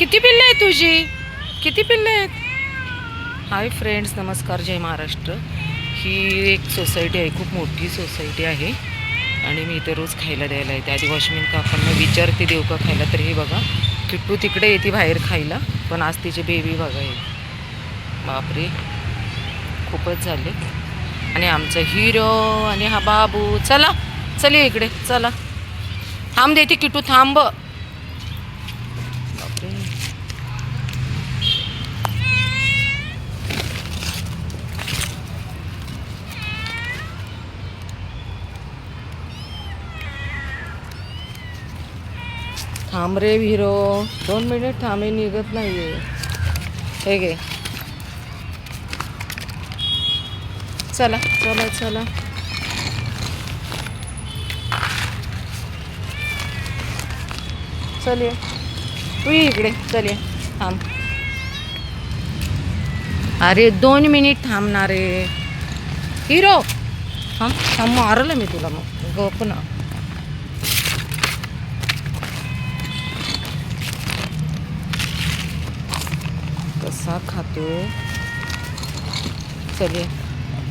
किती पिल्ले आहेत तुझी? किती पिल्ले आहेत? हाय फ्रेंड्स नमस्कार जय महाराष्ट्र. ही एक सोसायटी आहे खूप मोठी सोसायटी आहे. आणि मी इथे रोज खायला द्यायला येते. आधी वॉशमॅन काकांना विचारते देऊ का खायला तर हे बघा. किट्टू तिकडे येते बाहेर खायला पण आज तिचे बेबी बघा हे. बापरे. खूपच झाले. आणि आमचा हिरो आणि हा बाबू. चला चल इकडे चला. थांब देते किटू थांब बापरे थांब रे हिरो दोन मिनिट थांबे निघत नाहीये. हे घे. चला चला चला. चल तू इकडे. चल थांब. अरे दोन मिनिट थांबणार रे हिरो. थांब थांब मारलं मी तुला मग. गप ना. कसा खातो. चल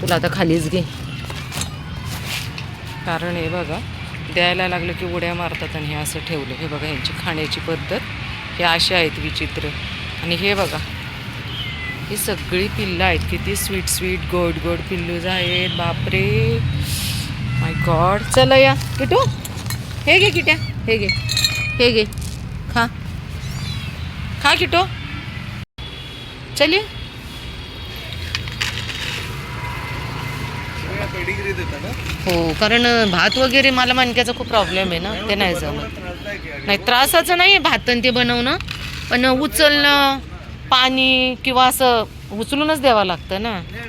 तुला आता खालीच घे. कारण हे बघा द्यायला लागलं की उड्या मारतात आणि हे असं ठेवलं. हे बघा यांची खाण्याची पद्धत हे अशी आहेत विचित्र. आणि हे बघा ही सगळी पिल्लं आहेत. किती स्वीट स्वीट गोड गोड पिल्लूज आहेत. बापरे. माय गॉड चला या. किटू हे घे किट्या. हे घे. हे घे. खा. खा किटो. चलिए। पेडिग्री देता ना हो? कारण भात वगैरे मला मणक्याचा खूप प्रॉब्लेम आहे ना ते नाही जमत. नाही त्रासाचं नाही भात ते बनवणं पण उचलणं पाणी किंवा असं उचलूनच द्यावं लागतं ना. हे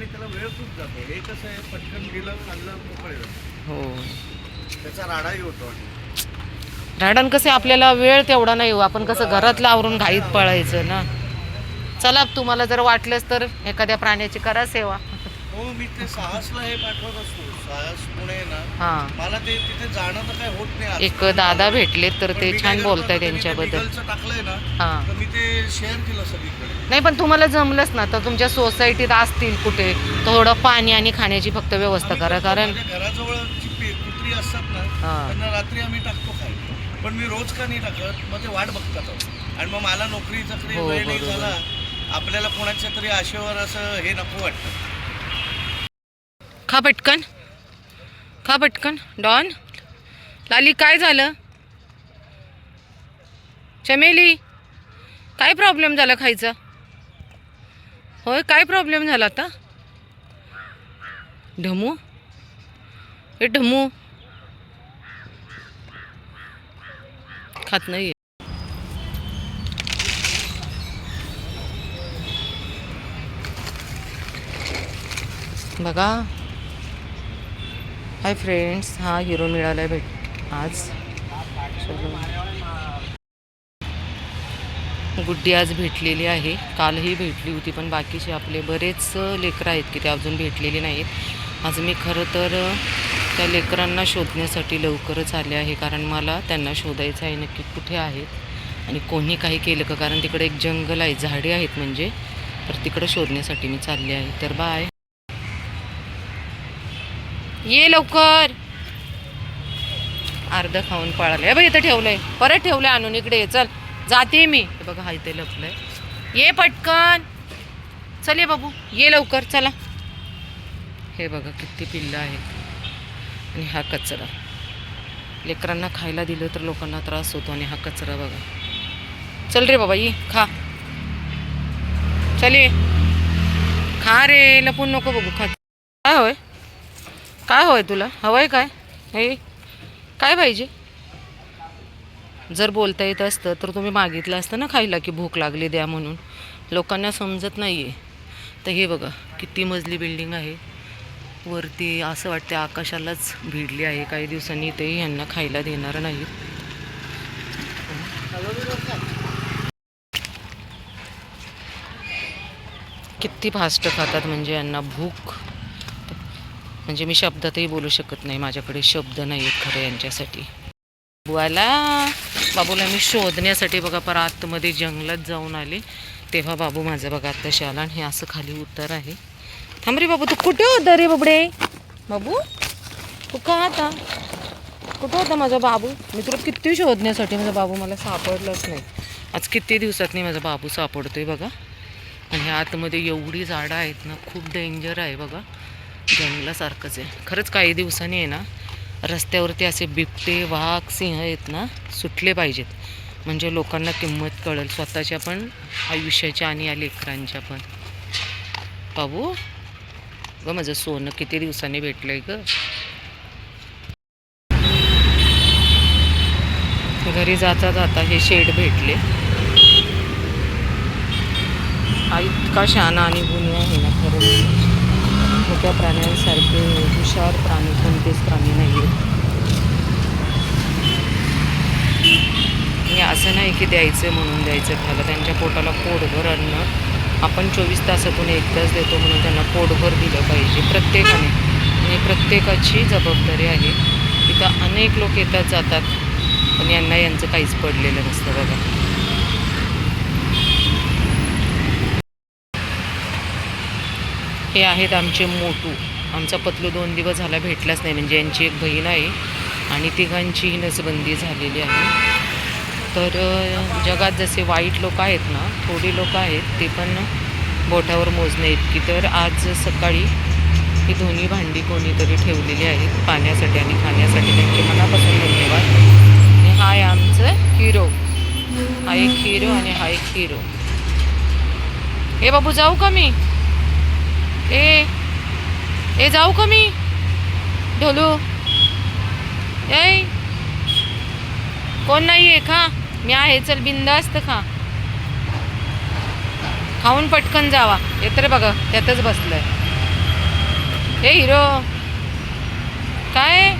हो. राडण कसे आपल्याला वेळ तेवढा नाही हो आपण कसं घरातलं आवरून घाईत पळायचं ना. चला तुम्हाला जर वाटलंच तर एखाद्या प्राण्याची करा सेवा हो मी ते साहसला हे पाठवत असतो साहस पुणे ना हां मला ते तिथे जाणं तर काय होत नाही आज. एक दादा भेटले तर पण ते मी छान बोलताय करतो, मी ते त्यांच्याबद्दल legalचं टाकलंय ना हां तर मी ते शेअर केलं सगळीकडे नाही पण तुम्हाला जमलंच ना तर तुमच्या सोसायटीत असतील कुठे थोडं पाणी आणि खाण्याची फक्त व्यवस्था करा कारण माझ्या घराजवळची पे- कुत्री असतात ना हां. त्यांना रात्री आम्ही टाकतो खायला पण मी रोज का नाही टाकत मग ते वाट बघतात अहो. आणि मग मला नोकरी चकरी हो, वेळ नाही बरोबर. झाला आपल्याला कोणाच्या तरी आशेवर असं हे नको वाटतं. खा पटकन. खा पटकन. डॉन लाली काय झालं? चमेली काय प्रॉब्लेम झाला खायचा? होय काय प्रॉब्लेम झाला आता? ढमू? हे ढमू. खात नाही बघा. हाय फ्रेंड्स हा हिरो मिळाला भेट. आज. चलो गुड्डी आज भेटलेली आहे. कालही भेटली होती पण बाकीचे आपले बरेच लेकरं आहेत की ते अजून भेटलेले नाहीत. आज मी खरं तर त्या लेकरांना शोधण्यासाठी लवकरच आले आहे कारण मला त्यांना शोधायचं आहे नक्की कुठे आहेत. आणि कोणी काही केलं का? कारण तिकडे एक जंगल आहे झाडे आहेत म्हणजे. तर तिकडं शोधण्यासाठी मी चालले आहे. तर बाय. ये लवकर. अर्ध खाऊन पळालं आहे बघ इथं ठेवलंय. परत ठेवलंय आणून. इकडे ये, चल. जाते मी. बघा हा इथे लपलंय. ये पटकन. चल ये बाबू. ये लवकर चला. हे बघा किती पिल्लं आहेत. आणि हा कचरा. लेकरांना खायला दिलं तर लोकांना त्रास होतो आणि हा कचरा बघा. चल रे बाबा ये. खा. चल ये. खा रे. लपून नको बघू खा. काय होय? काय हवंय तुला? हवंय काय? हे काय पाहिजे? जर बोलता येत असतं तर तुम्ही मागितलं असतं ना खायला की भूक लागली द्या म्हणून. लोकांना समजत नाही आहे तर हे बघा किती मजली बिल्डिंग आहे. वरती असं वाटते आकाशालाच भिडली आहे काही दिवसांनी ते यांना खायला देणार नाहीत. किती फास्ट खातात म्हणजे यांना भूक. म्हणजे मी शब्दातही बोलू शकत नाही. माझ्याकडे शब्द नाही आहेत खरं यांच्यासाठी. बुवाला बाबूला मी शोधण्यासाठी बघा पर आतमध्ये जंगलात जाऊन आले. तेव्हा बाबू माझा बघा आत्ताशी आला आणि हे असं खाली उतर आहे. थांब रे बाबू तू कुठे होता रे बाबडे? बाबू तू का आता? कुठं होता माझा बाबू? मी तुला किती शोधण्यासाठी माझा बाबू मला सापडलाच नाही. आज किती दिवसात नाही माझा बाबू सापडतोय बघा. आणि ह्या आतमध्ये एवढी झाडं आहेत ना खूप डेंजर आहे बघा. जंगलासारखंच आहे. खरंच काही दिवसांनी आहे ना रस्त्यावरती असे बिबटे वाघ सिंह आहेत ना सुटले पाहिजेत. म्हणजे लोकांना किंमत कळेल स्वतःच्या पण आयुष्याच्या आणि या लेकरांच्या पण. बाबू ग माझं सोनं किती दिवसांनी भेटलं आहे ग? घरी जाता जाता हे शेड भेटले. हा इतका शहाणा आणि गुन्हे आहे ना खरं म्हणजे. छोट्या प्राण्यांसारखे हुशार प्राणी कोणतेच प्राणी नाही आहेत असं नाही की द्यायचं म्हणून द्यायचं त्याला त्यांच्या पोटाला पोटभर अन्न. आपण चोवीस तासातून एकदाच देतो म्हणून त्यांना पोटभर दिलं पाहिजे. प्रत्येकाने. आणि प्रत्येकाची जबाबदारी आहे. इथं अनेक लोक येतात जातात. पण यांना यांचं काहीच पडलेलं नसतं बघा. हे आहेत आमचे मोटू. आमचा पतलू दोन दिवस झाला भेटलाच नाही म्हणजे यांची एक बहीण आहे आणि तिघांचीही नसबंदी झालेली आहे. तर जगात जसे वाईट लोक आहेत ना थोडी लोक आहेत ते पण बोटावर मोजणे इतकी. तर आज सकाळी ही दोन्ही भांडी कोणीतरी ठेवलेली आहेत पाण्यासाठी आणि खाण्यासाठी. त्यांचे मनापासून धन्यवाद. आणि हा आहे आमचं हिरो. हा एक हिरो आणि हा एक हिरो. हे बाबू जाऊ का मी? ए ए जाऊ का मी? ढोलू. ए कोण नाही आहे खा. मी आहे चल बिंदास्त खा. खाऊन पटकन जावा. येत रे बघा त्यातच बसलंय. हे हिरो. काय?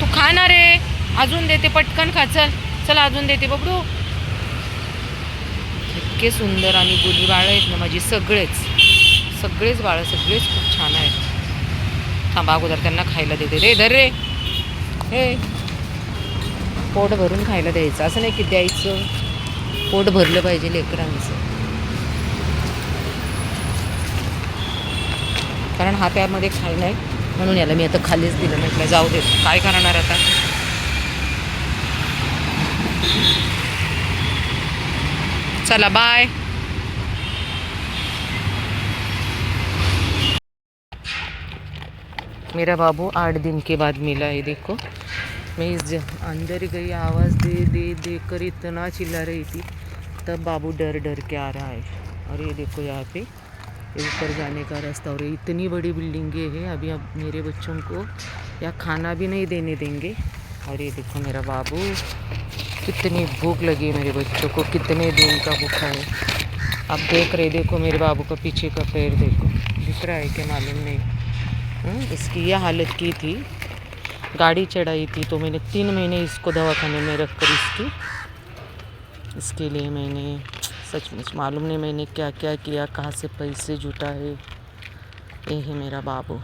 तू खा ना रे. अजून देते पटकन खा चल. चल अजून देते बबडू. इतके सुंदर आणि गुली बाळं आहेत ना माझी सगळेच. सगळेच बाळं सगळेच खूप छान आहेत. थांबा अगोदर त्यांना खायला देते रे धर रे. हे. पोट भरून खायला द्यायचं. असं नाही की द्यायचं. पोट भरलं पाहिजे लेकरांचं. कारण हा त्यामध्ये खाय नाही म्हणून याला मी आता खालीच दिलं. म्हटलं जाऊ दे काय करणार आता? चला बाय मेरा बाबू आठ दिन के बाद मिला है, देखो। मैं इस अंदर गई, आवाज़ दे दे दे कर इतना चिल्ला रही थी। तब बाबू डर डर के आ रहा है। और ये देखो यहाँ पे ऊपर जाने का रास्ता और इतनी बड़ी बिल्डिंगें है, अभी अब मेरे बच्चों को या खाना भी नहीं देने देंगे। और ये देखो मेरा बाबू। कितनी भूख लगी है मेरे बच्चों को कितने दिन का भूखा है। अब देख रहे देखो मेरे बाबू का पीछे का पैर देखो। दिख रहा है क्या मालूम नहीं। हम्म, इसकी यह हालत की थी। गाड़ी चढ़ाई थी तो मैंने तीन महीने इसको दवाखाने में रख कर इसकी इसके लिए मैंने सचमुच मालूम नहीं मैंने क्या क्या किया कहाँ से पैसे जुटाए ये है मेरा बाबू।